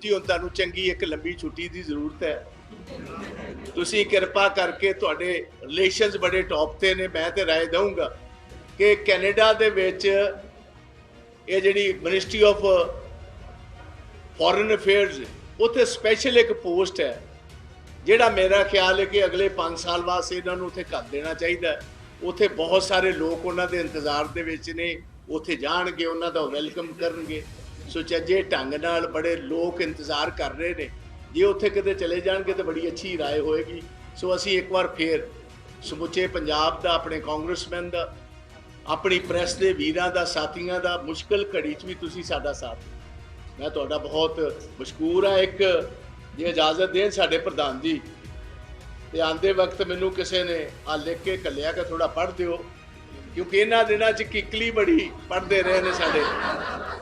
ਜੀ ਹੁਣ ਤੁਹਾਨੂੰ ਚੰਗੀ ਇੱਕ ਲੰਬੀ ਛੁੱਟੀ ਦੀ ਜ਼ਰੂਰਤ ਹੈ। ਤੁਸੀਂ ਕਿਰਪਾ ਕਰਕੇ ਤੁਹਾਡੇ ਰਿਲੇਸ਼ਨਸ ਬੜੇ ਟੌਪ ਤੇ ਨੇ, ਮੈਂ ਤੇ ਰਾਏ ਦਊਂਗਾ ਕਿ ਕੈਨੇਡਾ ਦੇ ਵਿੱਚ ਇਹ ਜਿਹੜੀ ਮਿਨਿਸਟਰੀ ਆਫ ਫੋਰਨ ਅਫੇਅਰਸ ਉੱਥੇ ਸਪੈਸ਼ਲ ਇੱਕ ਪੋਸਟ ਹੈ, ਜਿਹੜਾ ਮੇਰਾ ਖਿਆਲ ਹੈ ਕਿ ਅਗਲੇ 5 ਸਾਲ ਵਾਸਤੇ ਇਹਨਾਂ ਨੂੰ ਉੱਥੇ ਕਰ ਦੇਣਾ ਚਾਹੀਦਾ ਉੱਥੇ ਬਹੁਤ ਸਾਰੇ ਲੋਕ ਉਹਨਾਂ ਦੇ ਇੰਤਜ਼ਾਰ ਦੇ ਵਿੱਚ ਨੇ, ਉੱਥੇ ਜਾਣਗੇ, ਉਹਨਾਂ ਦਾ ਵੈਲਕਮ ਕਰਨਗੇ। ਸੁਚੱਜੇ ਢੰਗ ਨਾਲ ਬੜੇ ਲੋਕ ਇੰਤਜ਼ਾਰ ਕਰ ਰਹੇ ਨੇ। ਜੇ ਉੱਥੇ ਕਿਤੇ ਚਲੇ ਜਾਣਗੇ ਤਾਂ ਬੜੀ ਅੱਛੀ ਰਾਏ ਹੋਏਗੀ। ਸੋ ਅਸੀਂ ਇੱਕ ਵਾਰ ਫੇਰ ਸਮੁੱਚੇ ਪੰਜਾਬ ਦਾ, ਆਪਣੇ ਕਾਂਗਰਸਮੈਨ ਦਾ, ਆਪਣੀ ਪ੍ਰੈਸ ਦੇ ਵੀਰਾਂ ਦਾ, ਸਾਥੀਆਂ ਦਾ, ਮੁਸ਼ਕਲ ਘੜੀ 'ਚ ਵੀ ਤੁਸੀਂ ਸਾਡਾ ਸਾਥ ਦਿੱਤਾ। ਮੈਂ ਤੁਹਾਡਾ ਬਹੁਤ ਮਸ਼ਕੂਰ ਆ ਇੱਕ ਜੇ ਇਜਾਜ਼ਤ ਦੇਣ ਸਾਡੇ ਪ੍ਰਧਾਨ ਜੀ, ਤੇ ਆਂਦੇ ਵਕਤ ਮੈਨੂੰ ਕਿਸੇ ਨੇ ਆ ਲਿਖ ਕੇ ਕੱਲਿਆ ਕਿ ਥੋੜਾ ਪੜ੍ਹ ਦਿਓ। ਕਿਉਂਕਿ ਇਹਨਾਂ ਦਿਨਾਂ 'ਚ ਕਿਕਲੀ ਬੜੀ ਪੜ੍ਹਦੇ ਰਹੇ ਨੇ ਸਾਡੇ।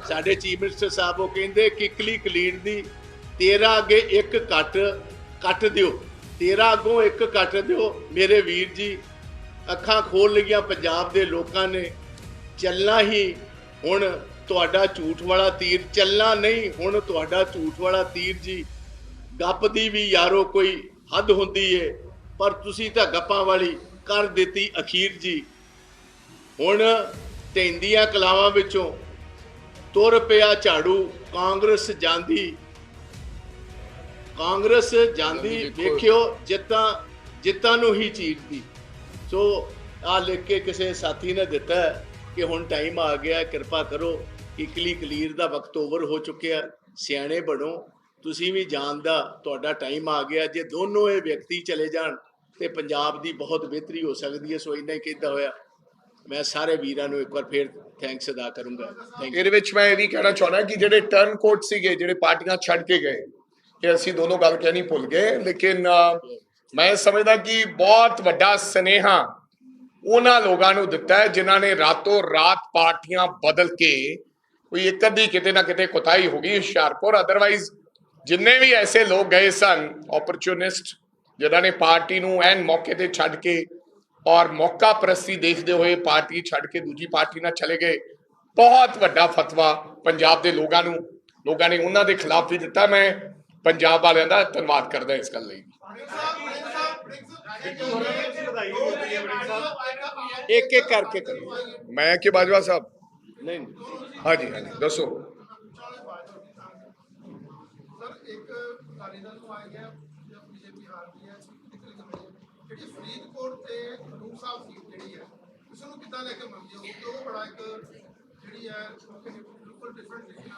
ਸਾਡੇ ਚੀਫ ਮਿਨਿਸਟਰ ਸਾਹਿਬ ਉਹ ਕਹਿੰਦੇ, ਕਿਕਲੀ ਕਲੀਨ ਦੀ, ਤੇਰਾ ਅੱਗੇ ਇੱਕ ਕੱਟ ਕੱਟ ਦਿਓ। ਤੇਰਾ ਅੱਗੋਂ ਇੱਕ ਕੱਟ ਦਿਓ। ਮੇਰੇ ਵੀਰ ਜੀ, ਅੱਖਾਂ ਖੋਲ ਲਈਆਂ ਪੰਜਾਬ ਦੇ ਲੋਕਾਂ ਨੇ। ਚੱਲਣਾ ਹੀ ਹੁਣ ਤੁਹਾਡਾ ਝੂਠ ਵਾਲਾ ਤੀਰ, ਚੱਲਣਾ ਨਹੀਂ ਹੁਣ ਤੁਹਾਡਾ ਝੂਠ ਵਾਲਾ ਤੀਰ ਜੀ। ਗੱਪ ਦੀ ਵੀ ਯਾਰੋ ਕੋਈ ਹੱਦ ਹੁੰਦੀ ਏ, ਪਰ ਤੁਸੀਂ ਤਾਂ ਗੱਪਾਂ ਵਾਲੀ ਕਰ ਦਿੱਤੀ ਅਖੀਰ ਜੀ। ਹੁਣ ਤੈਂਦੀਆਂ ਕਲਾਵਾਂ ਵਿੱਚੋਂ ਤੁਰ ਪਿਆ ਝਾੜੂ ਕਾਂਗਰਸ ਜਾਂਦੀ। ਕਾਂਗਰਸ ਜਾਂਦੀ ਵੇਖਿਓ ਜਿੱਤਾਂ ਜਿੱਤਾਂ ਨੂੰ ਹੀ ਚੀਰਦੀ। ਸੋ ਆ ਲਿਖ ਕੇ ਕਿਸੇ ਸਾਥੀ ਨੇ ਦਿੱਤਾ ਕਿ ਹੁਣ ਟਾਈਮ ਆ ਗਿਆ ਕਿਰਪਾ ਕਰੋ ਇਕਲੀ ਕਲੀਰ ਦਾ ਵਕਤ ਓਵਰ ਹੋ ਚੁੱਕਿਆ ਸਿਆਣੇ ਬਣੋ। ਤੁਸੀਂ ਵੀ ਜਾਣ ਦਾ ਤੁਹਾਡਾ ਟਾਈਮ ਆ ਗਿਆ ਜੇ ਦੋਨੋਂ ਇਹ ਵਿਅਕਤੀ ਚਲੇ ਜਾਣ ਤੇ ਪੰਜਾਬ ਦੀ ਬਹੁਤ ਬਿਹਤਰੀ ਹੋ ਸਕਦੀ ਹੈ। ਸੋ ਇੰਨਾ ਹੀ ਕਹਿੰਦਾ ਹੋਇਆ। ਮੈਂ ਸਾਰੇ ਵੀਰਾਂ ਨੂੰ ਇੱਕ ਵਾਰ ਫੇਰ ਥੈਂਕਸ ਅਦਾ ਕਰੂੰਗਾ। ਥੈਂਕ ਇਹਦੇ ਵਿੱਚ ਮੈਂ ਇਹ ਵੀ ਕਹਿਣਾ ਚਾਹੁੰਦਾ ਕਿ ਜਿਹੜੇ ਟਰਨ ਕੋਡ ਸੀਗੇ, ਜਿਹੜੇ ਪਾਰਟੀਆਂ ਛੱਡ ਕੇ ਗਏ, ਇਹ ਅਸੀਂ ਦੋਨੋਂ ਗੱਲ ਕਹਿਣੀ ਭੁੱਲ ਗਏ, ਲੇਕਿਨ ਮੈਂ ਸਮਝਦਾ ਕਿ ਬਹੁਤ ਵੱਡਾ ਸਨੇਹਾ ਉਹਨਾਂ ਲੋਕਾਂ ਨੂੰ ਦਿੱਤਾ ਹੈ ਜਿਨ੍ਹਾਂ ਨੇ ਰਾਤੋਂ ਰਾਤ ਪਾਰਟੀਆਂ ਬਦਲ ਕੇ ਕੋਈ ਇੱਕ ਅੱਧੀ ਕਿਤੇ ਨਾ ਕਿਤੇ ਕੁਤਾਈ ਹੋ ਗਈ ਹੁਸ਼ਿਆਰਪੁਰ। ਅਦਰਵਾਈਜ਼ ਜਿੰਨੇ ਵੀ ਐਸੇ ਲੋਕ ਗਏ ਸਨ ਓਪਰਚੁਨਿਸਟ ਜਿਨ੍ਹਾਂ ਨੇ ਪਾਰਟੀ ਨੂੰ ਐਨ ਮੌਕੇ ਤੇ ਛੱਡ ਕੇ ਔਰ ਮੌਕਾ ਪ੍ਰਸਤੀ ਦੇਖਦੇ ਹੋਏ ਪਾਰਟੀ ਛੱਡ ਕੇ ਦੂਜੀ ਪਾਰਟੀ ਨਾਲ ਚਲੇ ਗਏ। ਬਹੁਤ ਵੱਡਾ ਫਤਵਾ ਪੰਜਾਬ ਦੇ ਲੋਕਾਂ ਨੂੰ ਲੋਕਾਂ ਨੇ ਉਹਨਾਂ ਦੇ ਖਿਲਾਫ ਵੀ ਦਿੱਤਾ। ਮੈਂ ਪੰਜਾਬ ਵਾਲਿਆਂ ਦਾ ਧੰਨਵਾਦ ਕਰਦਾ ਇਸ ਗੱਲ ਲਈ। ਇੱਕ ਇੱਕ ਕਰਕੇ ਕਰੋ। ਮੈਂ ਕਿ ਬਾਜਵਾ ਸਾਹਿਬ? ਨਹੀਂ। ਹਾਂਜੀ ਹਾਂਜੀ ਦੱਸੋ। ਸਰ ਇੱਕ ਅਕਾਲੀ ਦਲ ਨੂੰ ਆ ਗਿਆ ਜਾਂ ਬੀਜੇਪੀ ਹਾਰ ਗਈ ਹੈ ਨਿਕਲ ਗਈ ਜਿਹੜੀ ਫਰੀਦਕੋਟ ਤੇ ਖਡੂਰ ਸਾਹਿਬ ਸੀਟ ਜਿਹੜੀ ਹੈ ਉਸ ਨੂੰ ਕਿੱਦਾਂ ਲੈ ਕੇ ਮੰਨਦੇ ਹੋ? ਕਿ ਉਹ ਬੜਾ ਇੱਕ ਜਿਹੜੀ ਹੈ ਬਿਲਕੁਲ ਡਿਫਰੈਂਟ ਤਰੀਕੇ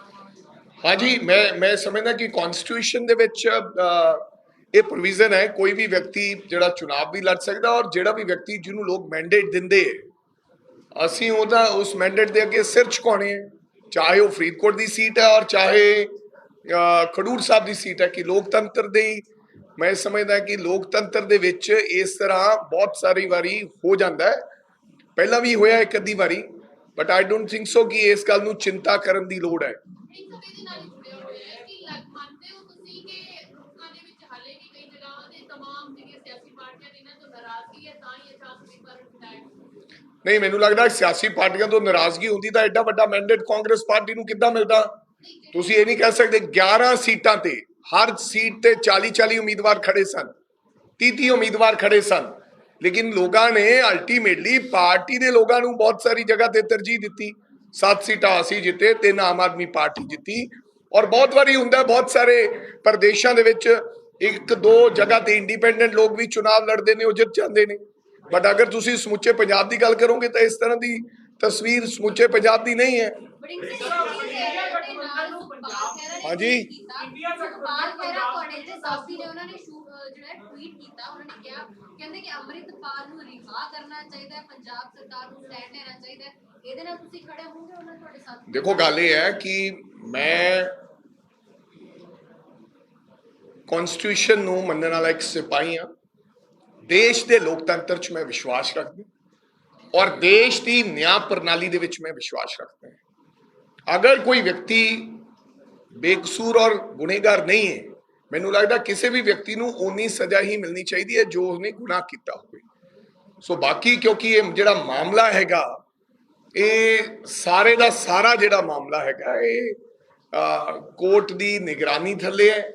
ਹਾਂਜੀ ਮੈਂ ਮੈਂ ਸਮਝਦਾ ਕਿ ਕਨਸਟੀਟਿਊਸ਼ਨ ਦੇ ਵਿੱਚ ਇਹ ਪ੍ਰੋਵੀਜ਼ਨ ਹੈ ਕੋਈ ਵੀ ਵਿਅਕਤੀ ਜਿਹੜਾ ਚੁਣਾਵ ਵੀ ਲੜ ਸਕਦਾ ਔਰ ਜਿਹੜਾ ਵੀ ਵਿਅਕਤੀ ਜਿਹਨੂੰ ਲੋਕ ਮੈਂਡੇਟ ਦਿੰਦੇ ਹੈ ਅਸੀਂ ਉਹਦਾ ਉਸ ਮੈਂਡੇਟ ਦੇ ਅੱਗੇ ਸਿਰ ਝੁਕਾਉਣੇ ਹੈ। ਚਾਹੇ ਉਹ ਫਰੀਦਕੋਟ ਦੀ ਸੀਟ ਹੈ ਔਰ ਚਾਹੇ ਅ, ਖਡੂਰ ਸਾਹਿਬ ਦੀ ਸੀਟ ਹੈ ਕਿ ਲੋਕਤੰਤਰ ਦੇ ਮੈਂ ਸਮਝਦਾ ਕਿ ਲੋਕਤੰਤਰ ਦੇ ਵਿੱਚ ਇਸ ਤਰ੍ਹਾਂ ਬਹੁਤ ਸਾਰੀ ਵਾਰੀ ਹੋ ਜਾਂਦਾ ਪਹਿਲਾਂ ਵੀ ਹੋਇਆ ਇੱਕ ਅੱਧੀ ਵਾਰੀ but I don't think so ਕਿ ਇਸ ਗੱਲ ਨੂੰ ਚਿੰਤਾ ਕਰਨ ਦੀ ਲੋੜ ਹੈ। ਨਹੀਂ ਮੈਨੂੰ ਲੱਗਦਾ ਸਿਆਸੀ ਪਾਰਟੀਆਂ ਤੋਂ ਨਾਰਾਜ਼ਗੀ ਹੁੰਦੀ ਤਾਂ ਐਡਾ ਵੱਡਾ ਮੈਂਡੇਟ ਕਾਂਗਰਸ ਪਾਰਟੀ ਨੂੰ ਕਿੱਦਾਂ ਮਿਲਦਾ? ਤੁਸੀਂ ਇਹ ਨਹੀਂ ਕਹਿ ਸਕਦੇ 11 ਸੀਟਾਂ ਤੇ ਹਰ ਸੀਟ ਤੇ 40 40 ਉਮੀਦਵਾਰ ਖੜੇ ਸਨ 30 30 ਉਮੀਦਵਾਰ ਖੜੇ ਸਨ। ਲੇਕਿਨ ਲੋਕਾਂ ਨੇ ਅਲਟੀਮੇਟਲੀ ਪਾਰਟੀ ਦੇ ਲੋਕਾਂ ਨੂੰ ਬਹੁਤ ਸਾਰੀ ਜਗ੍ਹਾ ਤੇ ਤਰਜੀਹ ਦਿੱਤੀ। ਸੱਤ ਸੀਟਾਂ ਅਸੀਂ ਜਿੱਤੇ, ਤਿੰਨ ਆਮ ਆਦਮੀ ਪਾਰਟੀ ਜਿੱਤੀ। ਔਰ ਬਹੁਤ ਵਾਰੀ ਹੁੰਦਾ ਬਹੁਤ ਸਾਰੇ ਪ੍ਰਦੇਸ਼ਾਂ ਦੇ ਵਿੱਚ ਇੱਕ ਦੋ ਜਗ੍ਹਾ ਤੇ ਇੰਡੀਪੈਂਡੈਂਟ ਲੋਕ ਵੀ ਚੁਣਾਵ ਲੜਦੇ ਨੇ, ਉਹ ਜਿੱਤ ਜਾਂਦੇ ਨੇ। ਬਟ ਅਗਰ ਤੁਸੀਂ ਸਮੁੱਚੇ ਪੰਜਾਬ ਦੀ ਗੱਲ ਕਰੋਗੇ ਤਾਂ ਇਸ ਤਰ੍ਹਾਂ ਦੀ ਤਸਵੀਰ ਸਮੁੱਚੇ ਪੰਜਾਬ ਦੀ ਨਹੀਂ ਹੈ ਬੜੀ ਦੇ ਨਾਲ ਸੁਖਪਾਲ ਖਹਿਰਾ ਨੇ ਹਾਂਜੀ। tweet ਕੀਤਾ। ਸੁਖਪਾਲ ਖਹਿਰਾ ਤੁਹਾਡੇ ਤੇ ਸਾਥੀ ਨੇ ਉਹਨਾਂ ਨੇ ਜਿਹੜਾ ਟਵੀਟ ਕੀਤਾ ਉਹਨਾਂ ਨੇ ਕਿਹਾ ਕਹਿੰਦੇ ਕਿ ਅੰਮ੍ਰਿਤਪਾਲ ਨੂੰ ਰਿਹਾ ਕਰਨਾ ਚਾਹੀਦਾ ਹੈ ਪੰਜਾਬ ਸਰਕਾਰ ਨੂੰ ਸਟੈਂਡ ਲੈਣਾ ਚਾਹੀਦਾ ਹੈ ਇਹਦੇ ਨਾਲ ਤੁਸੀਂ ਖੜੇ ਹੋਵੋਗੇ ਉਹਨਾਂ ਤੁਹਾਡੇ ਸਾਥ ਦੇਖੋ ਗੱਲ ਇਹ ਹੈ ਕਿ ਮੈਂ ਕਨਸਟੀਟਿਊਸ਼ਨ ਨੂੰ ਮੰਨਣ ਵਾਲਾ ਇੱਕ ਸਿਪਾਹੀ ਹਾਂ ਦੇਸ਼ ਦੇ ਲੋਕਤੰਤਰ 'ਚ ਮੈਂ ਵਿਸ਼ਵਾਸ ਰੱਖਦਾ ਔਰ ਦੇਸ਼ ਦੀ ਨਿਆਂ ਪ੍ਰਣਾਲੀ ਦੇ ਵਿੱਚ ਮੈਂ ਵਿਸ਼ਵਾਸ ਰੱਖਦਾ ਹਾਂ ਅਗਰ ਕੋਈ ਵਿਅਕਤੀ ਬੇਕਸੂਰ ਔਰ ਗੁਨੇਗਾਰ ਨਹੀਂ ਹੈ। ਮੈਨੂੰ ਲੱਗਦਾ ਕਿਸੇ ਵੀ ਵਿਅਕਤੀ ਨੂੰ ਓਨੀ ਸਜ਼ਾ ਹੀ ਮਿਲਣੀ ਚਾਹੀਦੀ ਹੈ ਜੋ ਉਸਨੇ ਗੁਨਾਹ ਕੀਤਾ ਹੋਵੇ। ਸੋ ਬਾਕੀ ਕਿਉਂਕਿ ਇਹ ਜਿਹੜਾ ਮਾਮਲਾ ਹੈਗਾ, ਇਹ ਸਾਰੇ ਦਾ ਸਾਰਾ ਜਿਹੜਾ ਮਾਮਲਾ ਹੈਗਾ, ਇਹ ਕੋਰਟ ਦੀ ਨਿਗਰਾਨੀ ਥੱਲੇ ਹੈ।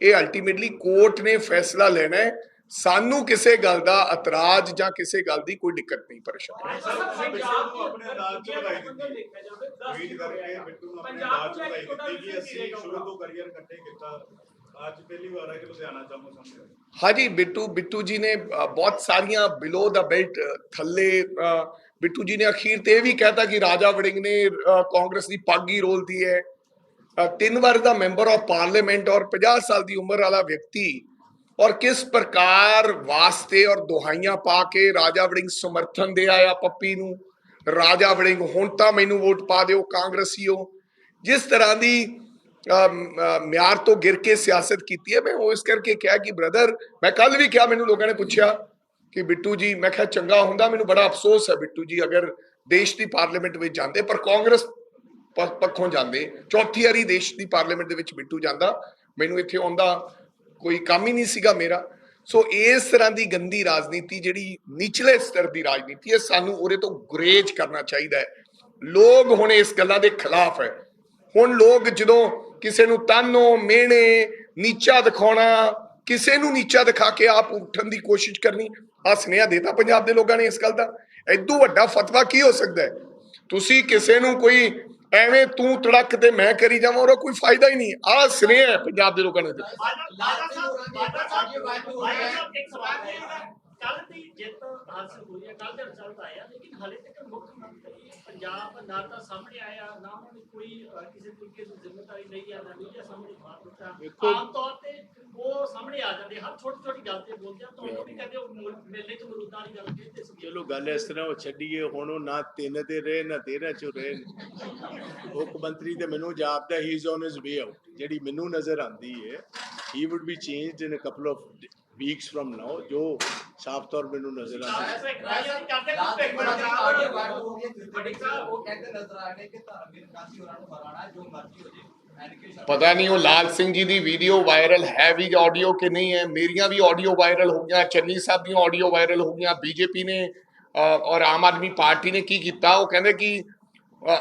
ਇਹ ਅਲਟੀਮੇਟਲੀ ਕੋਰਟ ਨੇ ਫੈਸਲਾ ਲੈਣਾ ਹੈ। ਸਾਨੂੰ ਕਿਸੇ ਗੱਲ ਦਾ ਇਤਰਾਜ਼ ਜਾਂ ਕਿਸੇ ਗੱਲ ਦੀ ਕੋਈ ਦਿੱਕਤ ਨਹੀਂ ਪਰੇਸ਼ਾਨੀ ਪੰਜਾਬ ਨੂੰ ਆਪਣੇ ਅੰਦਾਜ਼ ਚ ਵਧਾਈ ਦਿੱਤੀ ਟਵੀਟ ਕਰਕੇ ਬਿੱਟੂ ਨੂੰ ਆਪਣੇ ਅੰਦਾਜ਼ ਚ ਵਧਾਈ ਦਿੱਤੀ ਕਿ ਅਸੀਂ ਸ਼ੁਰੂ ਤੋਂ ਕਰੀਅਰ ਇਕੱਠੇ ਕੀਤਾ। ਅੱਜ ਪਹਿਲੀ ਵਾਰ ਹੈ ਕਿ ਲੁਧਿਆਣਾ ਚਾਹਮੋ ਸਾਹਮਣੇ ਹਾਂਜੀ ਬਿੱਟੂ ਬਿੱਟੂ ਜੀ ਨੇ ਬਹੁਤ ਸਾਰੀਆਂ ਬਿਲੋ ਦਾ ਬੈਲਟ ਥੱਲੇ ਬਿੱਟੂ ਜੀ ਨੇ ਅਖੀਰ ਤੇ ਇਹ ਵੀ ਕਹਿਤਾ ਕਿ ਰਾਜਾ ਵੜਿੰਗ ਨੇ ਕਾਂਗਰਸ ਦੀ ਪੱਗ ਹੀ ਰੋਲਦੀ ਹੈ। ਤਿੰਨ ਵਾਰ ਦਾ ਮੈਂਬਰ ਆਫ ਪਾਰਲੀਮੈਂਟ ਔਰ 50 ਸਾਲ ਦੀ ਉਮਰ ਵਾਲਾ ਵਿਅਕਤੀ ਔਰ ਕਿਸ ਪ੍ਰਕਾਰ ਵਾਸਤੇ ਔਰ ਦੁਹਾਈਆਂ ਪਾ ਕੇ ਰਾਜਾ ਵੜਿੰਗ ਸਮਰਥਨ ਦੇ ਆਇਆ ਪੱਪੀ ਨੂੰ? ਰਾਜਾ ਵੜਿੰਗ, ਹੁਣ ਤਾਂ ਮੈਨੂੰ ਵੋਟ ਪਾ ਦਿਓ, ਕਾਂਗਰਸੀਓ। ਜਿਸ ਤਰ੍ਹਾਂ ਦੀ ਮਿਆਰ ਤੋਂ ਗਿਰ ਕੇ ਸਿਆਸਤ ਕੀਤੀ ਹੈ, ਮੈਂ ਉਹ ਇਸ ਕਰਕੇ ਕਿਹਾ ਕਿ, ਬ੍ਰਦਰ, ਮੈਂ ਕੱਲ ਵੀ ਕਿਹਾ, ਮੈਨੂੰ ਲੋਕਾਂ ਨੇ ਪੁੱਛਿਆ ਕਿ, ਬਿੱਟੂ ਜੀ, ਮੈਂ ਕਿਹਾ, ਚੰਗਾ ਹੁੰਦਾ, ਮੈਨੂੰ ਬੜਾ ਅਫਸੋਸ ਹੈ ਬਿੱਟੂ ਜੀ, ਅਗਰ ਦੇਸ਼ ਦੀ ਪਾਰਲੀਮੈਂਟ ਵਿੱਚ ਜਾਂਦੇ, ਪਰ ਕਾਂਗਰਸ ਪੱਖੋਂ ਜਾਂਦੇ, ਚੌਥੀ ਵਾਰੀ ਦੇਸ਼ ਦੀ ਪਾਰਲੀਮੈਂਟ ਦੇ ਵਿੱਚ ਬਿੱਟੂ ਜਾਂਦਾ, ਮੈਨੂੰ ਇੱਥੇ ਆਉਂਦਾ ਕੋਈ ਕੰਮ ਹੀ ਨਹੀਂ ਸੀਗਾ ਮੇਰਾ। ਸੋ ਇਸ ਤਰ੍ਹਾਂ ਦੀ ਗੰਦੀ ਰਾਜਨੀਤੀ ਜਿਹੜੀ ਨਿਚਲੇ ਸਤਰ ਦੀ ਰਾਜਨੀਤੀ ਹੈ, ਸਾਨੂੰ ਉਹਦੇ ਤੋਂ ਗੁਰੇਜ ਕਰਨਾ ਚਾਹੀਦਾ ਹੈ। ਲੋਕ ਹੁਣ ਇਸ ਗੱਲਾਂ ਦੇ ਖਿਲਾਫ ਹੈ। ਹੁਣ ਲੋਕ ਜਦੋਂ ਕਿਸੇ ਨੂੰ ਤਾਨੋ ਮਿਹਣੇ, ਨੀਚਾ ਦਿਖਾਉਣਾ, ਕਿਸੇ ਨੂੰ ਨੀਚਾ ਦਿਖਾ ਕੇ ਆਪ ਉੱਠਣ ਦੀ ਕੋਸ਼ਿਸ਼ ਕਰਨੀ ਆ ਸੁਨੇਹਾ ਦੇਤਾ ਪੰਜਾਬ ਦੇ ਲੋਕਾਂ ਨੇ ਇਸ ਗੱਲ ਦਾ। ਐਦੂ ਵੱਡਾ ਫਤਵਾ ਕੀ ਹੋ ਸਕਦਾ ਹੈ? ਤੁਸੀਂ ਕਿਸੇ ਨੂੰ ਕੋਈ ਐਵੇਂ ਤੂੰ ਤੜਕ ਤੇ ਮੈਂ ਕਰੀ ਜਾਵਾਂ, ਉਹਦਾ ਕੋਈ ਫਾਇਦਾ ਹੀ ਨਹੀਂ। ਆ ਸੁਨੇਹਾ ਹੈ ਪੰਜਾਬ ਦੇ ਲੋਕਾਂ ਨੇ ਦਿੱਤਾ ਸਾਹਿਬ ਬਾਜਾ ਸਾਹਿਬ ਇੱਕ ਸਵਾਲ ਹੈ ਕੱਲ ਦੀ ਜਿੱਤ ਹਾਸਲ ਹੋਈ ਹੈ ਕੱਲ ਦੇ ਰਿਜ਼ਲਟ ਆਇਆ ਲੇਕਿਨ ਹਾਲੇ ਤੱਕ ਮੁੱਖ ਮੰਤਰੀ ਪੰਜਾਬ ਨਾ ਤਾਂ ਸਾਹਮਣੇ ਆਇਆ ਨਾ ਉਹਨੇ ਕੋਈ ਕਿਸੇ ਤਰੀਕੇ ਦੀ ਜ਼ਿੰਮੇਵਾਰੀ ਲਈ ਆ ਨਾ ਮੀਡੀਆ ਸਾਹਮਣੇ ਬਾਤ ਦਿੱਤਾ ਆਮ ਤੌਰ ਆ ਜਾਂਦੇ ਹਰ ਛੋਟੀ ਛੋਟੀ ਗੱਲ ਤੇ ਬੋਲਦੇ ਆ ਤੁਹਾਨੂੰ ਵੀ ਕਹਿੰਦੇ ਉਹ ਮੁਲ- ਚ ਮਰੂਦਾਂ ਵਾਲੀ ਗੱਲ ਕਹਿੰਦੇ ਸੀ ਚਲੋ ਗੱਲ ਇਸ ਤਰ੍ਹਾਂ ਉਹ ਛੱਡੀਏ ਹੁਣ ਉਹ ਨਾ ਤਿੰਨ ਤੇ ਰਹੇ ਨਾ ਤੇਰਾਂ ਚ ਰਹੇ ਮੁੱਖ ਮੰਤਰੀ ਤੇ ਮੈਨੂੰ ਜਾਪਦਾ he is on his way out ਜਿਹੜੀ ਮੈਨੂੰ ਨਜ਼ਰ ਆਂਦੀ ਹੈ he would be changed in a couple of weeks from now ਜੋ ਸਾਫ਼ ਤੌਰ ਮੈਨੂੰ ਨਜ਼ਰ ਆਂਦਾ ਹੋ। ਉਹ ਕਹਿੰਦੇ ਨਜ਼ਰ ਆ ਰਹੇ ਕਿ ਧਰਮਵੀਰ ਗਾਂਧੀ ਹੋਰਾਂ ਨੂੰ ਹਰਾਣਾ ਜੋ ਮਰਜ਼ੀ ਹੋ ਜੇ। ਪਤਾ ਨਹੀਂ ਉਹ ਲਾਲ ਸਿੰਘ ਜੀ ਦੀ ਵੀਡੀਓ ਵਾਇਰਲ ਹੈ ਵੀ ਆਡੀਓ ਕਿ ਨਹੀਂ ਹੈ। ਮੇਰੀਆਂ ਵੀ ਆਡੀਓ ਵਾਇਰਲ ਹੋ ਗਈਆਂ ਚੰਨੀ ਸਾਹਿਬ ਦੀਆਂ ਆਡੀਓ ਵਾਇਰਲ ਹੋ ਗਈਆਂ ਬੀਜੇਪੀ ਨੇ ਔਰ ਆਮ ਆਦਮੀ ਪਾਰਟੀ ਨੇ ਕੀ ਕੀਤਾ? ਉਹ ਕਹਿੰਦੇ ਕਿ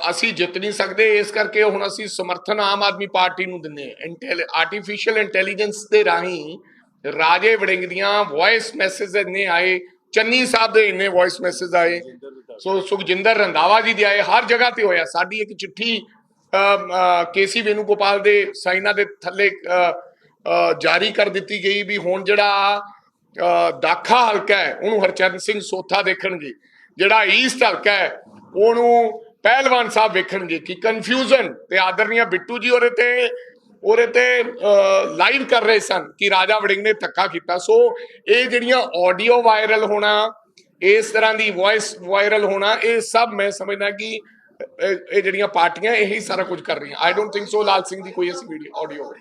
ਅਸੀਂ ਜਿੱਤ ਨਹੀਂ ਸਕਦੇ ਇਸ ਕਰਕੇ ਹੁਣ ਅਸੀਂ ਸਮਰਥਨ ਆਮ ਆਦਮੀ ਪਾਰਟੀ ਨੂੰ ਦਿੰਦੇ ਹਾਂ। ਆਰਟੀਫੀਸ਼ੀਅਲ ਇੰਟੈਲੀਜੈਂਸ ਦੇ ਰਾਹੀਂ ਰਾਜੇ ਵੜਿੰਗ ਦੀਆਂ ਵੌਇਸ ਮੈਸੇਜ ਇੰਨੇ ਆਏ ਚੰਨੀ ਸਾਹਿਬ ਦੇ ਇੰਨੇ ਵੌਇਸ ਮੈਸੇਜ ਆਏ। ਸੋ ਸੁਖਜਿੰਦਰ ਰੰਧਾਵਾ ਜੀ ਦੇ ਆਏ ਹਰ ਜਗ੍ਹਾ ਤੇ ਹੋਇਆ। ਸਾਡੀ ਇੱਕ ਚਿੱਠੀ ਕੇਸੀ ਵੇਨੂਗੋਪਾਲ ਦੇ ਸਾਈਨਾਂ ਦੇ ਥੱਲੇ ਜਾਰੀ ਕਰ ਦਿੱਤੀ ਗਈ ਵੀ ਹੁਣ ਜਿਹੜਾ ਦਾਖਾ ਹਲਕਾ ਹੈ, ਉਹਨੂੰ ਹਰਚੰਦ ਸਿੰਘ ਸੋਥਾ ਦੇਖਣਗੇ। ਜਿਹੜਾ ਈਸਟ ਹਲਕਾ ਹੈ, ਉਹਨੂੰ ਪਹਿਲਵਾਨ ਸਾਹਿਬ ਵੇਖਣਗੇ ਕਿ ਕਨਫਿਊਜ਼ਨ ਤੇ ਆਦਰਨੀਆ ਬਿੱਟੂ ਜੀ ਉਹਦੇ ਤੇ ਉਹਦੇ ਤੇ ਲਾਈਵ ਕਰ ਰਹੇ ਸਨ ਕਿ ਰਾਜਾ ਵੜਿੰਗ ਨੇ ਧੱਕਾ ਕੀਤਾ। ਸੋ ਇਹ ਜਿਹੜੀਆਂ ਆਡੀਓ ਵਾਇਰਲ ਹੋਣਾ, ਇਸ ਤਰ੍ਹਾਂ ਦੀ ਵੌਇਸ ਵਾਇਰਲ ਹੋਣਾ, ਇਹ ਸਭ ਮੈਂ ਸਮਝਦਾ ਕਿ ਇਹ ਜਿਹੜੀਆਂ ਪਾਰਟੀਆਂ, ਇਹੀ ਸਾਰਾ ਕੁਝ ਕਰ ਰਹੀਆਂ। I don't think so Lal Singh ਦੀ ਕੋਈ ਅਸੀਂ ਵੀਡੀਓ ਆਡੀਓ